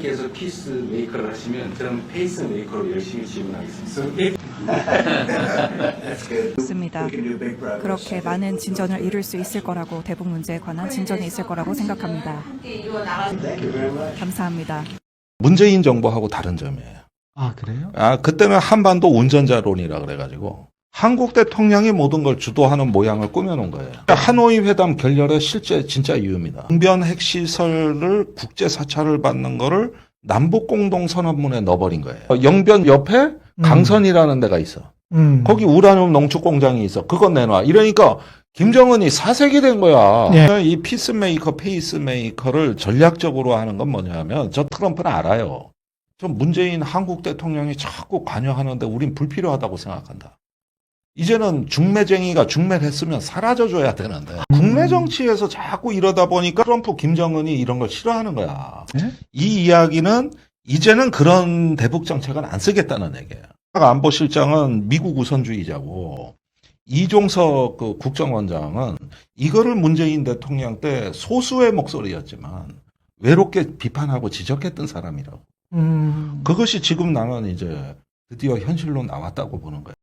대통령께서 피스 메이커를 하시면 저는 페이스 메이커로 열심히 지원하겠습니다. 맞습니다. 그렇게 많은 진전을 이룰 수 있을 거라고 대북 문제에 관한 진전이 있을 거라고 생각합니다. 감사합니다. 문재인 정부하고 다른 점이에요. 아 그래요? 아, 그때는 한반도 운전자론이라 그래가지고 한국 대통령이 모든 걸 주도하는 모양을 꾸며놓은 거예요. 하노이 회담 결렬의 실제 진짜 이유입니다. 응변 핵시설을 국제 사찰을 받는 거를 남북 공동 선언문에 넣어버린 거예요. 영변 옆에 강선이라는 데가 있어. 음. 거기 우라늄 농축 공장이 있어. 그건 내놔. 이러니까 김정은이 사색이 된 거야. 예. 이 피스메이커, 페이스메이커를 전략적으로 하는 건 뭐냐면 저 트럼프는 알아요. 저 문재인 한국 대통령이 자꾸 관여하는데 우린 불필요하다고 생각한다. 이제는 중매쟁이가 중매를 했으면 사라져줘야 되는데 국내 정치에서 자꾸 이러다 보니까 트럼프, 김정은이 이런 걸 싫어하는 거야. 예? 이 이야기는 이제는 그런 대북 정책은 안 쓰겠다는 얘기예요. 안보실장은 미국 우선주의자고 이종석 그 국정원장은 이거를 문재인 대통령 때 소수의 목소리였지만 외롭게 비판하고 지적했던 사람이라고. 음. 그것이 지금 나는 이제 드디어 현실로 나왔다고 보는 거예요.